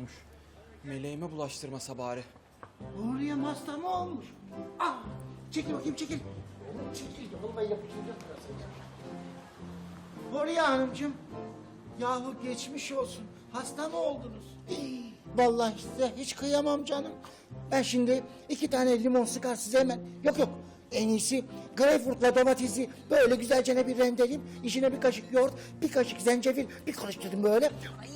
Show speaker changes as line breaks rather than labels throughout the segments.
olmuş. Meleğime bulaştırmasa bari.
Huriye hasta mı olmuş? Ah, çekil bakayım çekil. Çekil, vallahi yapıştıracağım biraz seni. Huriye Hanımcığım, yahu geçmiş olsun. Hasta mı oldunuz? Vallahi size hiç kıyamam canım. Ben şimdi iki tane limon sıkar size hemen. Yok yok. En iyisi greyfurtla domatesi böyle güzelce bir rendeleyeyim. İçine bir kaşık yoğurt, bir kaşık zencefil, bir karıştırdım böyle.
Ay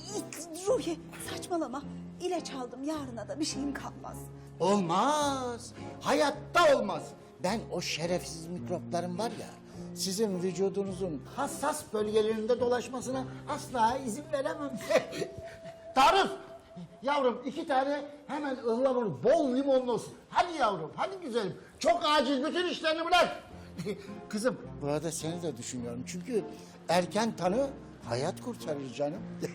Ruhi saçmalama. İlaç aldım yarına da bir şeyim kalmaz.
Olmaz. Hayatta olmaz. Ben o şerefsiz mikropların var ya sizin vücudunuzun hassas bölgelerinde dolaşmasına asla izin veremem. Tarık yavrum iki tane hemen ıhlamur bol limonlu olsun. Hadi yavrum hadi güzelim. Çok acil bütün işlerini bırak. Kızım burada seni de düşünüyorum çünkü erken tanı hayat kurtarır canım.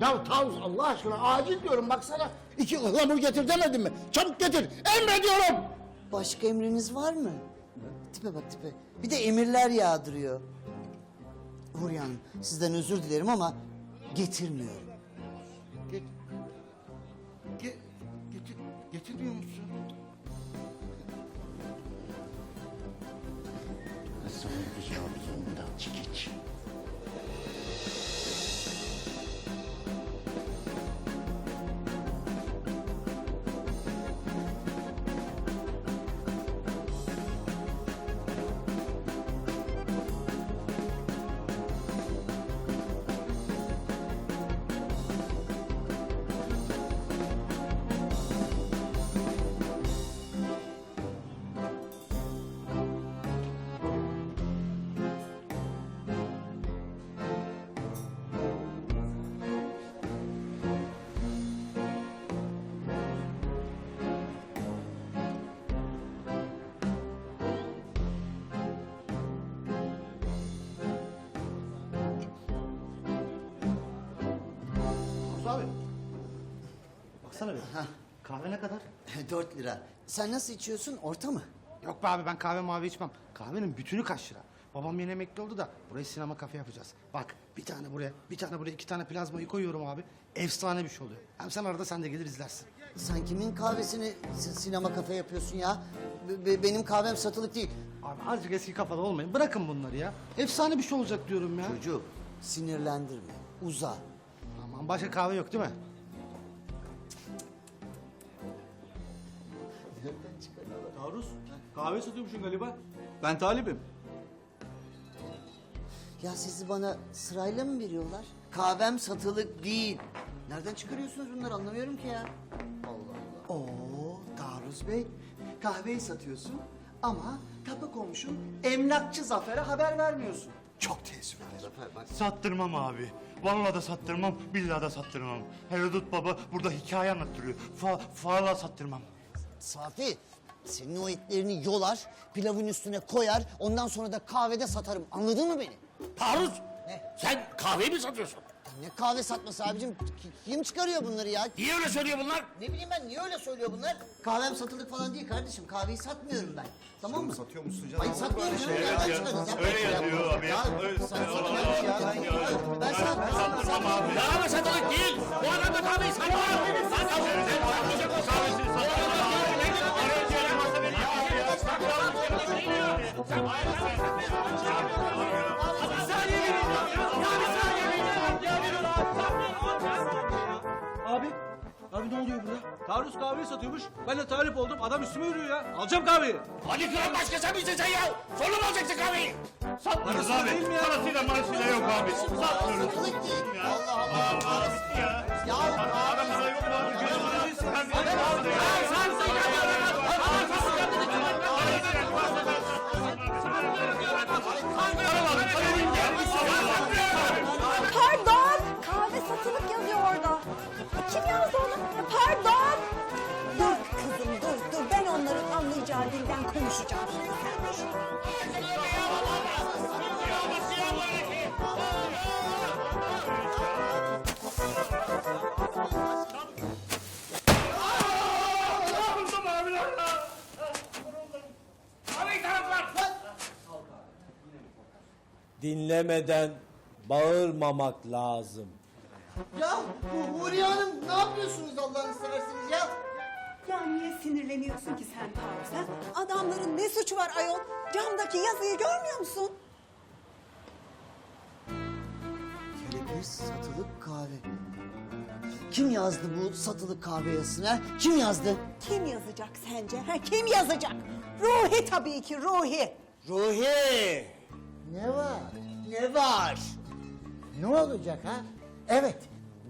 Ya Tavus Allah aşkına acil diyorum baksana. İki ıhlamur getir demedim mi? Çabuk getir. Emrediyorum.
Başka emriniz var mı? Tipe bak tipe. Bir de emirler yağdırıyor. Huriye Hanım sizden özür dilerim ama getirmiyorum.
Get, get, getir, getirmiyor musun? Nasıl olacağım bundan çekiç?
Baksana bir. Kahve ne kadar?
Dört lira. Sen nasıl içiyorsun? Orta mı?
Yok be abi ben kahve mavi içmem. Kahvenin bütünü kaç lira? Babam yeni emekli oldu da burayı sinema kafe yapacağız. Bak bir tane buraya, bir tane buraya, iki tane plazmayı koyuyorum abi. Efsane bir şey oluyor. Hem sen arada sen de gelir izlersin.
Sen kimin kahvesini si- sinema kafe yapıyorsun ya? Be- be- benim kahvem satılık değil.
Abi azıcık eski kafalı olmayın. Bırakın bunları ya. Efsane bir şey olacak diyorum ya.
Çocuk sinirlendirme. Uza.
Aman başka kahve yok değil mi?
Taarruz, kahve satıyormuşsun galiba. Ben talibim.
Ya sizi bana sırayla mı veriyorlar? Kahvem satılık değil. Nereden çıkarıyorsunuz bunları anlamıyorum ki ya.
Oo Taarruz Bey, kahveyi satıyorsun ama kapı komşun emlakçı Zafer'e haber vermiyorsun. Çok teessüf ederim.
Sattırmam abi. Vallahi da sattırmam, billahi da sattırmam. Herodot baba burada hikaye anlattırıyor. Fa Vallahi sattırmam.
Safi senin o etlerini yolar, pilavın üstüne koyar, ondan sonra da kahvede satarım. Anladın mı beni?
Taarruz.
Ne?
Sen kahve mi satıyorsun?
Ne kahve satması abicim? Ki- Kim çıkarıyor bunları ya?
Niye öyle söylüyor bunlar?
Ne bileyim ben niye öyle söylüyor bunlar? Kahvem satılık falan değil kardeşim. Kahveyi satmıyorum ben. Tamam mı?
Satıyor musun canım?
Hayır satmıyorum canım. Nereden çıkarıyorsun? Yapma
öyle
ya.
yazıyor abi.
Ya,
Öyle-
sen satıyorsun ya. Ben, ben. Ben
Ya ama satılık değil. Bu adam da kahveyi satıyor.
Abi, abi ne oluyor burada? Taarruz kahve satıyormuş. Ben de talip oldum. Adam üstüme yürüyor ya. Alacağım kahveyi.
Hadi kıran başka sen misin sen ya? Sonra mı alacaksın kahveyi?
Satmıyoruz abi.
değil mi ya?
Parasıyla marasıyla yok abi. Satmıyoruz.
Satılık değil. Allah Allah.
Ya.
Dinlemeden bağırmamak lazım.
Ya bu Huriye Hanım ne yapıyorsunuz Allah'ını seversiniz ya?
Ya niye sinirleniyorsun ki sen Tarık? ha? Adamların ne suçu var ayol? Camdaki yazıyı görmüyor musun?
Kelepir satılık kahve. Kim yazdı bu satılık kahve yazısını? Kim yazdı?
Kim yazacak sence? Ha, kim yazacak? Ruhi tabii ki Ruhi.
Ruhi!
Var?
Ne
olacak ha? Evet.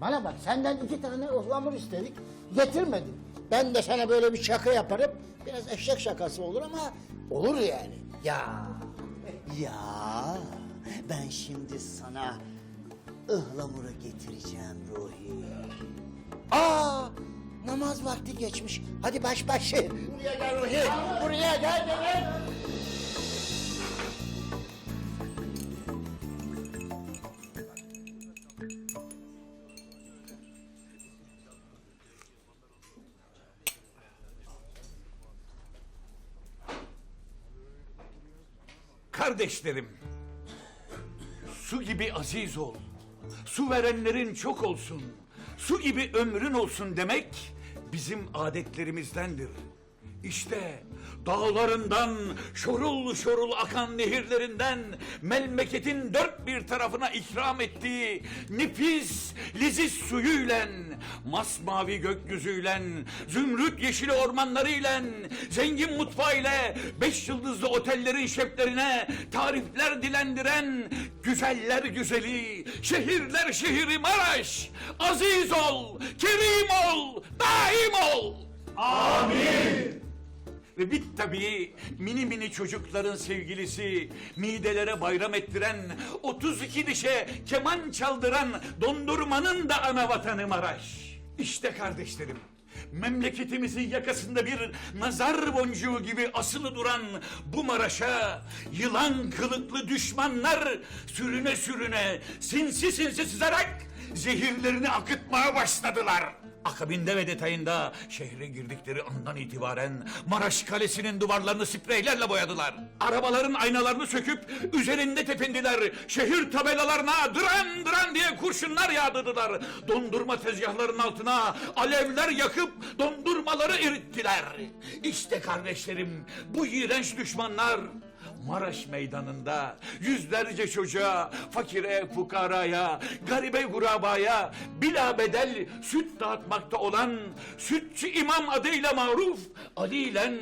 Bana bak senden iki tane ıhlamur istedik. Getirmedin. Ben de sana böyle bir şaka yaparım. Biraz eşek şakası olur ama olur yani. Ya.
Ya ben şimdi sana ıhlamuru getireceğim Ruhi.
Aa! Namaz vakti geçmiş. Hadi baş başı. Buraya gel Ruhi. Buraya gel gel.
Kardeşlerim, su gibi aziz ol, su verenlerin çok olsun, su gibi ömrün olsun demek bizim adetlerimizdendir. İşte dağlarından, şorul şorul akan nehirlerinden memleketin dört bir tarafına ikram ettiği nefis, liziz suyuyla, masmavi gökyüzüyle, zümrüt yeşili ormanlarıyla, zengin mutfağıyla, beş yıldızlı otellerin şeflerine tarifler dilendiren güzeller güzeli, şehirler şehri Maraş, aziz ol, kerim ol, daim ol. Ve bit tabii mini mini çocukların sevgilisi, midelere bayram ettiren, 32 dişe keman çaldıran dondurmanın da ana vatanı Maraş. İşte kardeşlerim, memleketimizin yakasında bir nazar boncuğu gibi asılı duran bu Maraş'a yılan kılıklı düşmanlar sürüne sürüne sinsi sinsi sızarak zehirlerini akıtmaya başladılar. Akabinde ve detayında şehre girdikleri andan itibaren Maraş Kalesi'nin duvarlarını spreylerle boyadılar. Arabaların aynalarını söküp üzerinde tepindiler. Şehir tabelalarına dıran dıran diye kurşunlar yağdırdılar. Dondurma tezgahlarının altına alevler yakıp dondurmaları erittiler. İşte kardeşlerim bu iğrenç düşmanlar Maraş meydanında yüzlerce çocuğa, fakire, fukaraya, garibe gurabaya bila bedel süt dağıtmakta olan sütçü imam adıyla maruf Ali ile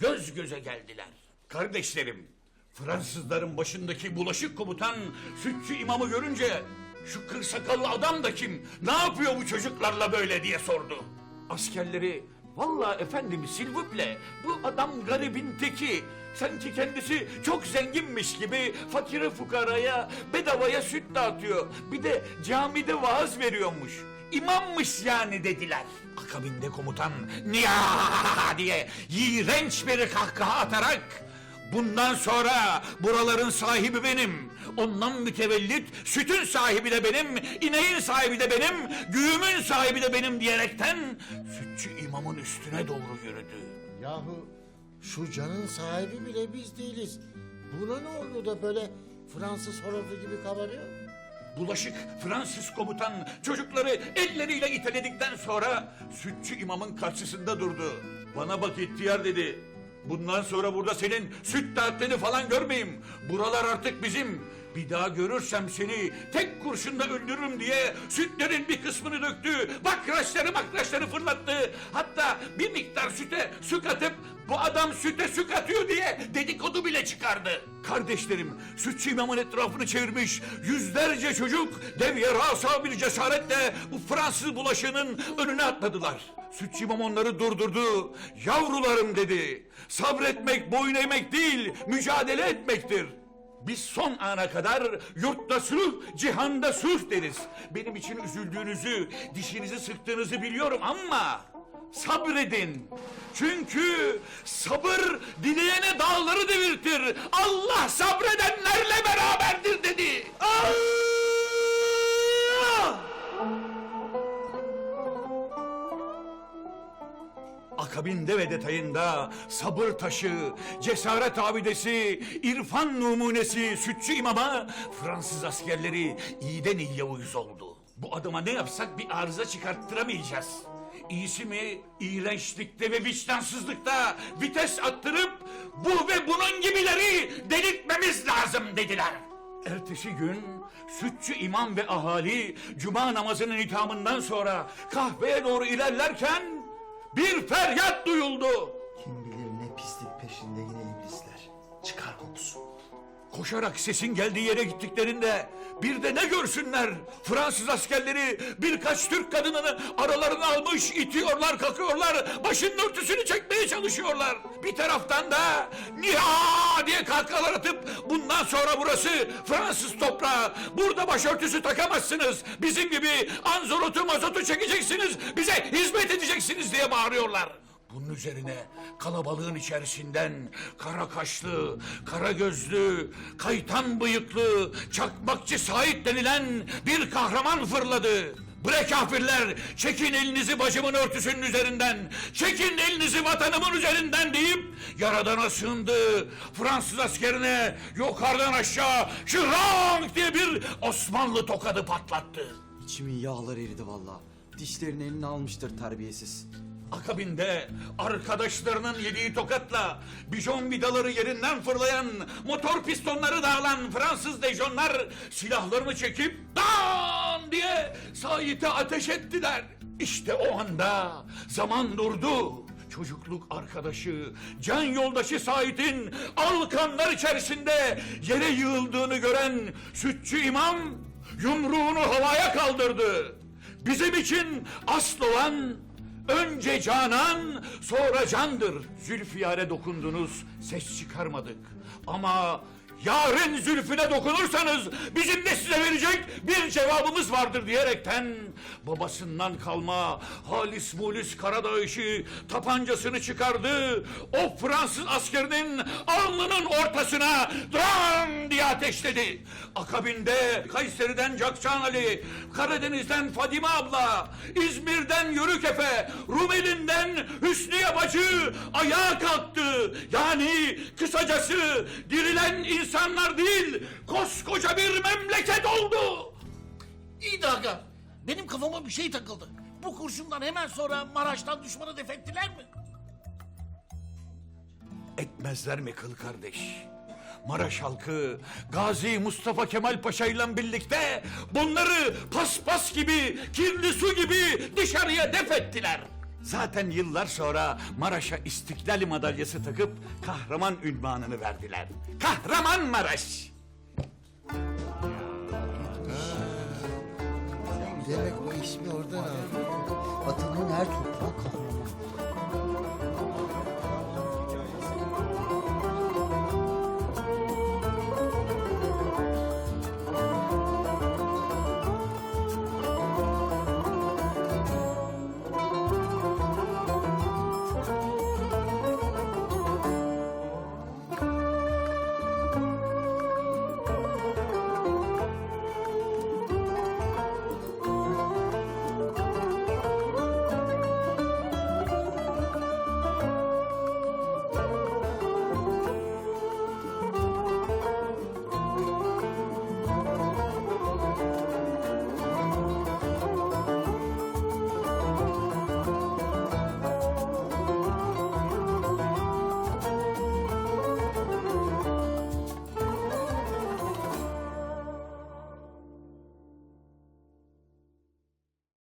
göz göze geldiler. Kardeşlerim, Fransızların başındaki bulaşık komutan sütçü imamı görünce şu kır sakallı adam da kim, ne yapıyor bu çocuklarla böyle diye sordu. Askerleri Vallahi efendim Silvuple bu adam garibin teki. Sanki kendisi çok zenginmiş gibi fakire fukaraya bedavaya süt dağıtıyor. Bir de camide vaaz veriyormuş. İmammış yani dediler. Akabinde komutan niya diye iğrenç bir kahkaha atarak Bundan sonra buraların sahibi benim. Ondan mütevellit sütün sahibi de benim, ineğin sahibi de benim, güğümün sahibi de benim diyerekten sütçü imamın üstüne doğru yürüdü.
Yahu şu canın sahibi bile biz değiliz. Buna ne oldu da böyle Fransız horozu gibi kabarıyor?
Bulaşık Fransız komutan çocukları elleriyle iteledikten sonra sütçü imamın karşısında durdu. Bana bak ihtiyar dedi. Bundan sonra burada senin süt dağıttığını falan görmeyeyim. Buralar artık bizim. Bir daha görürsem seni tek kurşunla öldürürüm diye sütlerin bir kısmını döktü. Bakraçları makraçları fırlattı. Hatta bir miktar süte su katıp bu adam süte su katıyor diye dedikodu bile çıkardı. Kardeşlerim sütçü imamın etrafını çevirmiş yüzlerce çocuk dev yarasa bir cesaretle bu Fransız bulaşığının önüne atladılar. Sütçü imam onları durdurdu. Yavrularım dedi. Sabretmek boyun eğmek değil mücadele etmektir. Biz son ana kadar yurtta sulh, cihanda sulh deriz. Benim için üzüldüğünüzü, dişinizi sıktığınızı biliyorum ama sabredin. Çünkü sabır dileyene dağları devirtir. Allah sabredenlerle beraberdir dedi. Akabinde ve detayında sabır taşı, cesaret abidesi, irfan numunesi sütçü imama Fransız askerleri iyiden iyiye uyuz oldu. Bu adama ne yapsak bir arıza çıkarttıramayacağız. İyisi mi iğrençlikte ve vicdansızlıkta vites attırıp bu ve bunun gibileri delirtmemiz lazım dediler. Ertesi gün sütçü imam ve ahali cuma namazının itamından sonra kahveye doğru ilerlerken bir feryat duyuldu.
Kim bilir ne pislik peşinde yine iblisler. Çıkar kokusu.
Koşarak sesin geldiği yere gittiklerinde bir de ne görsünler? Fransız askerleri birkaç Türk kadınını aralarına almış itiyorlar, kakıyorlar, başının örtüsünü çekmeye çalışıyorlar. Bir taraftan da niha diye kahkahalar atıp bundan sonra burası Fransız toprağı. Burada başörtüsü takamazsınız. Bizim gibi anzolotu mazotu çekeceksiniz. Bize hizmet edeceksiniz diye bağırıyorlar. Bunun üzerine kalabalığın içerisinden kara kaşlı, kara gözlü, kaytan bıyıklı, çakmakçı Sait denilen bir kahraman fırladı. Bre kafirler, çekin elinizi bacımın örtüsünün üzerinden, çekin elinizi vatanımın üzerinden deyip yaradana sığındı. Fransız askerine yukarıdan aşağı şırrank diye bir Osmanlı tokadı patlattı.
İçimin yağları eridi valla. Dişlerini eline almıştır terbiyesiz.
Akabinde arkadaşlarının yediği tokatla bijon vidaları yerinden fırlayan, motor pistonları dağılan Fransız dejonlar silahlarını çekip dan diye Sait'e ateş ettiler. İşte o anda zaman durdu. Çocukluk arkadaşı, can yoldaşı Sait'in alkanlar içerisinde yere yığıldığını gören sütçü imam yumruğunu havaya kaldırdı. Bizim için asıl olan Önce canan, sonra candır. Zülfiyare dokundunuz, ses çıkarmadık. Ama yarın zülfüne dokunursanız bizim de size verecek bir cevabımız vardır diyerekten babasından kalma halis mulis Karadağ işi tapancasını çıkardı. O Fransız askerinin alnının ortasına dram diye ateşledi. Akabinde Kayseri'den Cakçan Ali, Karadeniz'den Fadime abla, İzmir'den Yörük Efe, Rumeli'nden Hüsniye Bacı ayağa kalktı. Yani kısacası dirilen insanlar değil, koskoca bir memleket oldu.
İyi de aga, benim kafama bir şey takıldı. Bu kurşundan hemen sonra Maraş'tan düşmanı def ettiler mi?
Etmezler mi kıl kardeş? Maraş halkı Gazi Mustafa Kemal Paşa ile birlikte bunları paspas gibi, kirli su gibi dışarıya def ettiler. Zaten yıllar sonra Maraş'a İstiklal madalyası takıp kahraman ünvanını verdiler. Kahraman Maraş!
Demek o ismi oradan aldı.
Vatanın her toprağı kahraman.